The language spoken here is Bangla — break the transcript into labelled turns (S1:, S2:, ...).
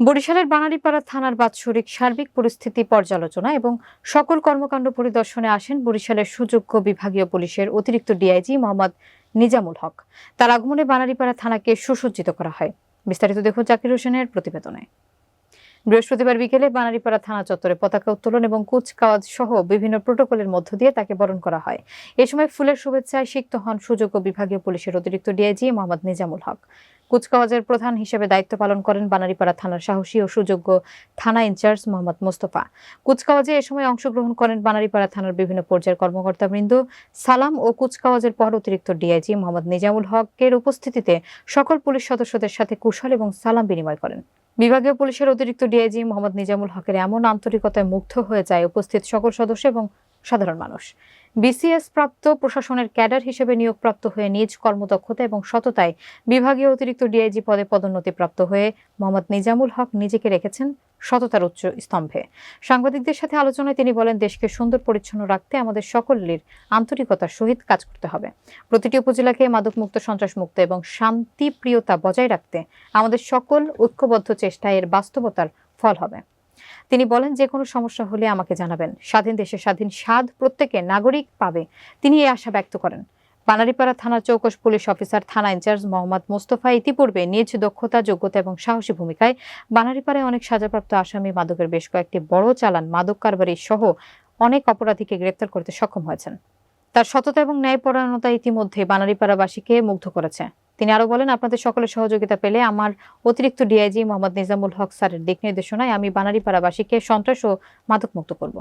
S1: বরিশালের বাঙালিপাড়া থানার বাৎসরিক সার্বিক পরিস্থিতি পর্যালোচনা এবং সকল কর্মকাণ্ড পরিদর্শনে আসেন বরিশালের সুযোগ্য বিভাগীয় পুলিশের অতিরিক্ত ডিআইজি মোহাম্মদ নিজামুল হক। তার আগমনে বানারীপাড়া থানাকে সুসজ্জিত করা হয়। বিস্তারিত দেখুন জাকির হোসেনের প্রতিবেদনে। বৃহস্পতিবার বিকেলে বানারীপাড়া থানা চত্বরে পতাকা উত্তোলন এবং কুচকাওয়াজ সহ বিভিন্ন প্রোটোকলের মধ্য দিয়ে তাকে বরণ করা হয়। এ সময় ফুলের শুভেচ্ছায় সিক্ত হন সুযোগ্য বিভাগীয় পুলিশের অতিরিক্ত ডিআইজি মোহাম্মদ নিজামুল হক। কুচকাওয়াজের প্রধান হিসেবে দায়িত্ব পালন করেন বানারীপাড়া থানার সাহসী ও সুযোগ্য থানা ইনচার্জ মোহাম্মদ মোস্তফা। কুচকাওয়াজে এ সময় অংশগ্রহণ করেন বানারীপাড়া থানার বিভিন্ন পর্যায়ের কর্মকর্তাবৃন্দ। সালাম ও কুচকাওয়াজের পর অতিরিক্ত ডিআইজি মোহাম্মদ নিজামুল হকের উপস্থিতিতে সকল পুলিশ সদস্যদের সাথে কুশল এবং সালাম বিনিময় করেন। বিভাগীয় পুলিশের অতিরিক্ত ডিআইজি মোহাম্মদ নিজামুল হকের এমন আন্তরিকতায় মুগ্ধ হয়ে যায় উপস্থিত সকল সদস্য এবং সাধারণ মানুষ। বিসিএস প্রাপ্ত প্রশাসনের ক্যাডার হিসেবে নিয়োগপ্রাপ্ত হয়ে নিজ কর্মদক্ষতা এবং সততায় বিভাগীয় অতিরিক্ত ডিআইজি পদে পদোন্নতি প্রাপ্ত হয়ে মোহাম্মদ নিজামুল হক নিজেকে রেখেছেন সততার উচ্চ স্তম্ভে। সাংবাদিকদের সাথে আলোচনায় তিনি বলেন, দেশকে সুন্দর পরিচ্ছন্ন রাখতে আমাদের সকলের আন্তরিকতার সহিত কাজ করতে হবে। প্রতিটি উপজেলাকে মাদকমুক্ত, সন্ত্রাসমুক্ত এবং শান্তিপ্রিয়তা বজায় রাখতে আমাদের সকল ঐক্যবদ্ধ চেষ্টায় এর বাস্তবতার ফল হবে। তিনি বলেন যে কোনো সমস্যা হলে আমাকে জানাবেন। স্বাধীন দেশে স্বাধীন স্বাদ প্রত্যেকে নাগরিক পাবে। তিনি এই আশা ব্যক্ত করেন। বানারীপাড়া থানার চৌকশ পুলিশ অফিসার থানা ইনচার্জ মোহাম্মদ মোস্তফা ইতিপূর্বে নিজ দক্ষতা, যোগ্যতা এবং সাহসী ভূমিকায় বানারীপাড়ায় অনেক সাজাপ্রাপ্ত আসামি মাদকের বেশ কয়েকটি বড় চালান, মাদক কারবারি সহ অনেক অপরাধীকে গ্রেপ্তার করতে সক্ষম হয়েছেন। তার সততা এবং ন্যায়পরায়ণতা ইতিমধ্যে বানারীপাড়াবাসীকে মুগ্ধ করেছে। তিনি আরও বলেন, আপনাদের সকলের সহযোগিতা পেলে আমার অতিরিক্ত ডিআইজি মোহাম্মদ নিজামুল হক স্যারের দিক নির্দেশনায় আমি বানারীপাড়াবাসীকে সন্ত্রাস ও মাদক মুক্ত করব।